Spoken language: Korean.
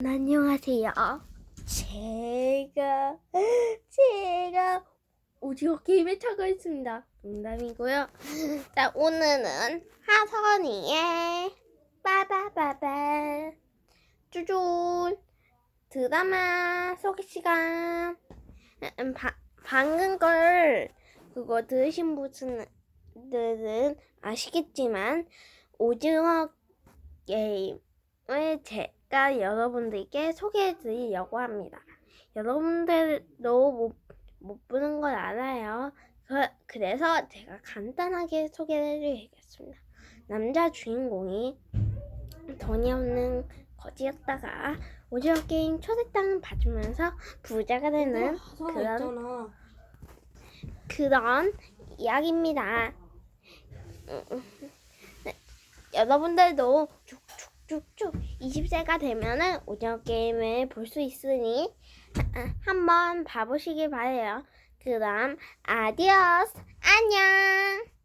안녕하세요. 제가 제가 오디오 게임에 차가 있습니다. 농담이고요. 자 오늘은 하선이의 빠바바바 쭈쭈 드라마 소개 시간. 음, 바, 방금 걸 그거 들으신 분들은 아시겠지만 오징어 게임을 제 가 여러분들께 소개해 드리려고 합니다. 여러분들도 못, 못 보는 걸 알아요. 그, 그래서 제가 간단하게 소개를 해드리겠습니다. 남자 주인공이 돈이 없는 거지였다가 오징어 게임 초대장을 받으면서 부자가 되는 하사가 그런 있잖아. 그런 이야기입니다. 음, 네, 여러분들도 쭉쭉쭉쭉 20세가 되면은 오징어 게임을 볼 수 있으니 한번 봐보시길 바래요. 그럼 아디오스 안녕.